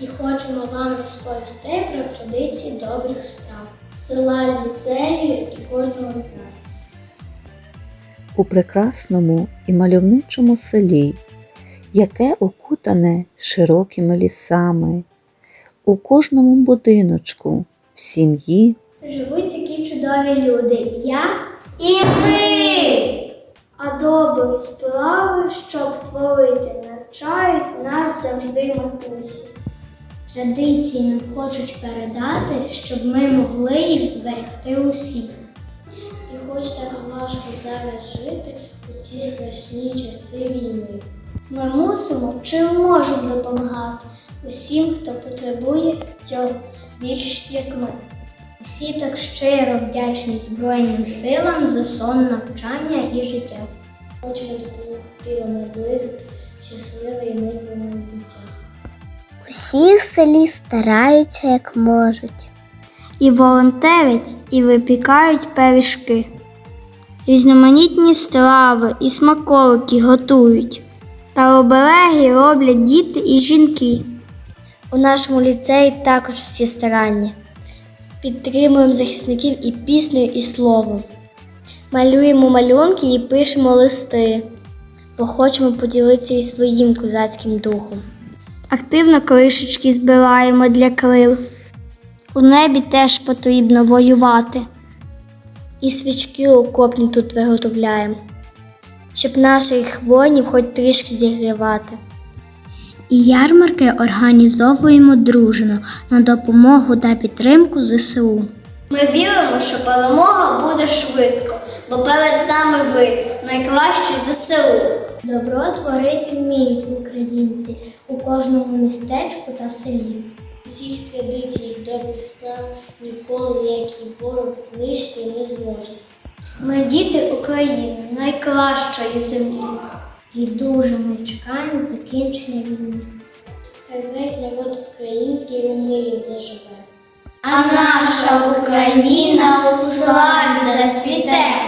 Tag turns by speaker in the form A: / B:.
A: і хочемо вам розповісти про традиції добрих справ села ліцею і кожного з нас.
B: у прекрасному і мальовничому селі, яке окутане широкими лісами, у кожному будиночку, в сім'ї
A: Живуть такі чудові люди. Я і ми. А добрі справи, щоб творити, навчають нас завжди матусі. Традиції нам хочуть передати, щоб ми могли їх зберегти усі. І хоч так важко зараз жити у ці страшні часи війни. Ми мусимо чи можемо допомагати усім, хто потребує цього більш як ми. Всі так щиро вдячні Збройним силам за сон, навчання і життя. Хочемо допомогти вам наблизити щасливе і мирне майбуття.
C: Усі в селі стараються як можуть.
A: І волонтерять, і випікають пиріжки. Різноманітні страви і смаколики готують. Та обереги роблять діти і жінки. У нашому ліцеї також всі старанні. Підтримуємо захисників і піснею, і словом. Малюємо малюнки і пишемо листи, бо хочемо поділитися і своїм козацьким духом. Активно кришечки збираємо для крил. У небі теж потрібно воювати. І свічки окопні тут виготовляємо, щоб наших воїнів хоч трішки зігрівати. І ярмарки організовуємо дружно на допомогу та підтримку ЗСУ. Ми віримо, що перемога буде швидко, бо перед нами ви найкращі ЗСУ. Добро творити вміють українці у кожному містечку та селі. Цих традицій добрих справ ніколи ніякий ворог знищити не зможе. Ми діти України, найкращої землі. І дуже ми чекаємо закінчення війни. Хай весь народ український у мирі заживе. А наша Україна у славі зацвіте.